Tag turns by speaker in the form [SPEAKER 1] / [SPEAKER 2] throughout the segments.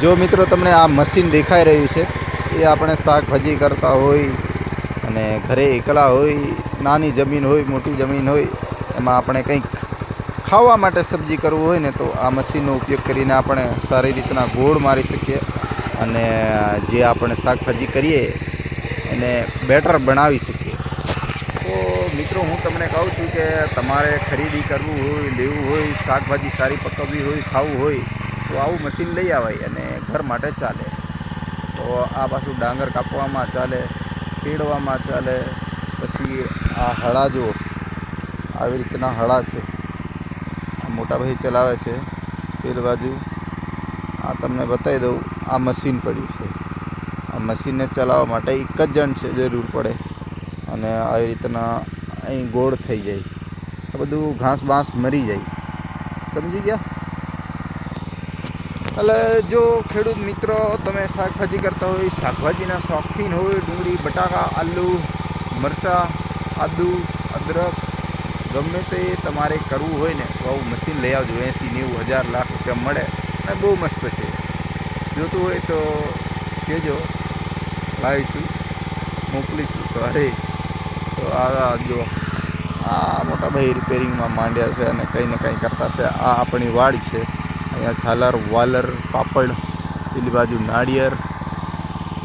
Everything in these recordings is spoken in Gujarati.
[SPEAKER 1] જો મિત્રો તમને આ મશીન દેખાઈ રહ્યું છે, એ આપણે શાકભાજી કરતા હોય અને ઘરે એકલા હોય, નાની જમીન હોય, મોટી જમીન હોય, એમાં આપણે કંઈક ખાવા માટે સબ્જી કરવું હોય ને તો આ મશીનનો ઉપયોગ કરીને આપણે સારી રીતના ગોળ મારી શકીએ અને જે આપણે શાકભાજી કરીએ એને બેટર બનાવી શકીએ. તો મિત્રો હું તમને કહું છું કે તમારે ખરીદી કરવું હોય, લેવું હોય, શાકભાજી સારી પકવવી હોય, ખાવું હોય તો આવું મશીન લઈ આવાય અને ઘર માટે ચાલે. તો આ પાછું ડાંગર કાપવામાં ચાલે, પીડવામાં ચાલે, પછી આ હળા જુઓ. આવી રીતના હળા છે. આ મોટા ભાઈ ચલાવે છે. પેલ બાજુ. આ તમને બતાવી દઉં, આ મશીન પડ્યું છે. આ મશીનને ચલાવવા માટે એક જ જણ છે, જરૂર પડે. અને આવી રીતના અહીં ગોળ થઈ જાય. બધું ઘાસ બાંસ મરી જાય. સમજી ગયા? એટલે જો ખેડૂત મિત્રો, તમે શાકભાજી કરતા હોય, શાકભાજીના શોખીન હોય, ડુંગળી, બટાકા, આલુ, મરચાં, આદુ, અદરક, ગમે તે તમારે કરવું હોય ને, તો આવું મશીન લઈ આવજો. એંસી નેવું હજાર લાખ રૂપિયા મળે અને બહુ મસ્ત છે. જોતું હોય તો કહેજો. લાવીશું. મોકલીશું. સવારે તો આ જો, આ મોટા ભાઈ રિપેરિંગમાં માંડ્યા છે અને કંઈ ને કંઈ કરતા છે. આ આપણી વાડી છે. અહીંયા છાલર, વાલર, પાપડ, પેલી બાજુ નાળિયેર.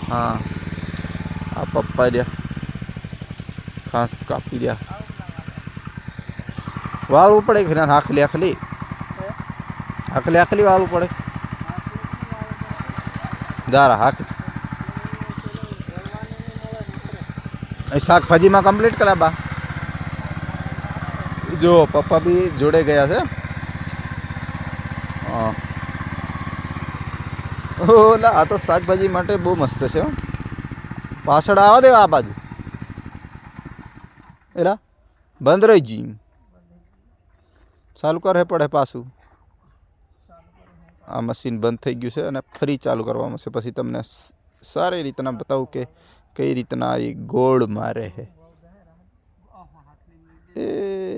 [SPEAKER 1] હા. આ પપ્પાડ્યા ખાસ કાપી રહ્યા. વાળવું પડે કે આખલી આખલી. આખલી આખલી વાળવું પડે જારા હાક. શાકભાજીમાં કમ્પ્લીટ કરા જો, પપ્પા બી જોડે ગયા છે. ઓલા આ તો શાકભાજી માટે બહુ મસ્ત છે. પાછળ આવવા દેવા આ બાજુ. એલા, બંધ રહી જી. ચાલુ કરે પડે પાછું. આ મશીન બંધ થઈ ગયું છે અને ફરી ચાલુ કરવામાં છે. પછી તમને સારી રીતના બતાવું કે કઈ રીતના એ ગોળ મારે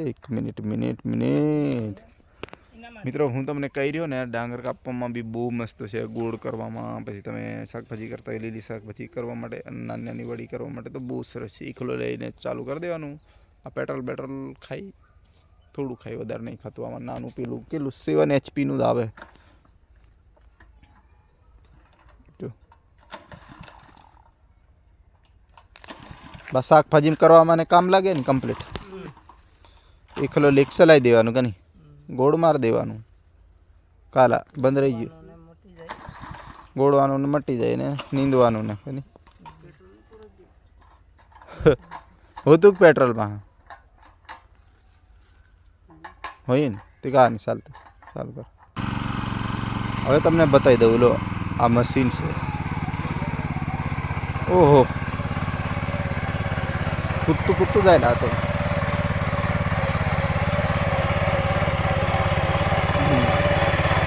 [SPEAKER 1] એક મિનિટ મિનિટ મિનિટ. મિત્રો, હું તમને કહી રહ્યો ને, ડાંગર કાપવામાં બી બહુ મસ્ત છે. ગોળ કરવામાં, પછી તમે શાકભાજી કરતા હોય, લીલી શાકભાજી કરવા માટે નાની નાની વડી કરવા માટે તો બહુ સરસ છે. એકલો લઈને ચાલુ કરી દેવાનું. આ પેટ્રોલ પેટ્રોલ ખાઈ, થોડું ખાઈ, વધારે નહીં ખાતું. આમાં નાનું પેલું, કેટલું સેવન એચપીનું જ આવે. બસ શાકભાજી કરવામાં કામ લાગે ને કમ્પ્લીટ એકલો લેક ચલાવી દેવાનું કે નહીં? ગોળ માર દેવાનું. કાલા, બંધ રહી ગયું. ગોળવાનું ને મટી જાય ને નીંદવાનું ને હોતું પેટ્રોલમાં? હોય ને? તે કા નહીં, ચાલતું, ચાલુ કર. હવે તમને બતાવી દઉં, લો, આ મશીન છે. ઓહો. કૂદતું કૂદતું જાય ને આ તો.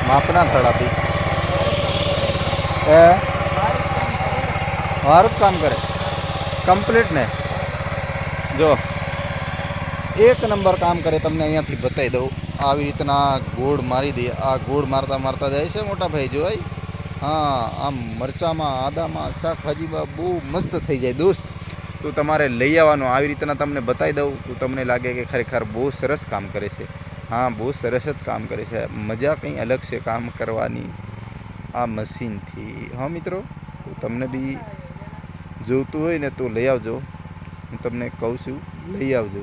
[SPEAKER 1] માપના થડાથી. એ? સારું જ કામ કરે. કમ્પ્લીટ ને. જો, એક નંબર કામ કરે તમને અહીંયાથી બતાવી દઉં. આવી રીતના ગોળ મારી દે. આ ગોળ મારતા મારતા જાય છે મોટા ભાઈ જોવાય હા, આમ મરચામાં, આદામાં, શાકભાજીમાં બહુ મસ્ત થઈ જાય દોસ્ત. તો તમારે લઈ આવવાનું. આવી રીતના તમને બતાવી દઉં. તો તમને લાગે કે ખરેખર બહુ સરસ કામ કરે છે. હા, બહુ સરસ જ કામ કરે છે. મજા કંઈ અલગ છે કામ કરવાની? આ મશીનથી. હા, મિત્રો તમને બી જોઈતું હોય ને તો લઈ આવજો. હું તમને કહું છું, લઈ આવજો.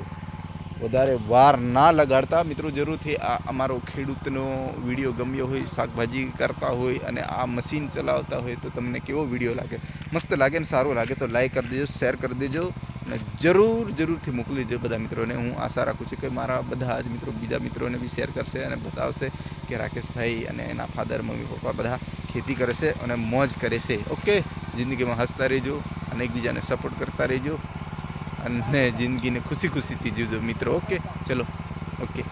[SPEAKER 1] વધારે વાર ના લગાડતા. મિત્રો, જરૂરથી આ અમારો ખેડૂતનો વીડિયો ગમ્યો હોય, શાકભાજી કરતા હોય અને આ મશીન ચલાવતા હોય તો તમને કેવો વીડિયો લાગે? મસ્ત લાગે ને સારો લાગે તો લાઈક કરી દેજો શેર કરી દેજો. અને જરૂર, જરૂરથી મોકલી દેજો બધા મિત્રોને. હું આશા રાખું છું કે મારા બધા જ મિત્રો, બીજા મિત્રોને બી શેર કરશે અને બતાવશે કે રાકેશભાઈ અને એના ફાધર, મમ્મી, પપ્પા બધા ખેતી કરે છે અને મોજ કરે છે. ઓકે? જિંદગીમાં હસતા રહેજો અને એકબીજાને સપોર્ટ કરતા રહેજો અને જિંદગીને ખુશી ખુશીથી જીવજો મિત્રો. ઓકે? ચલો. ઓકે.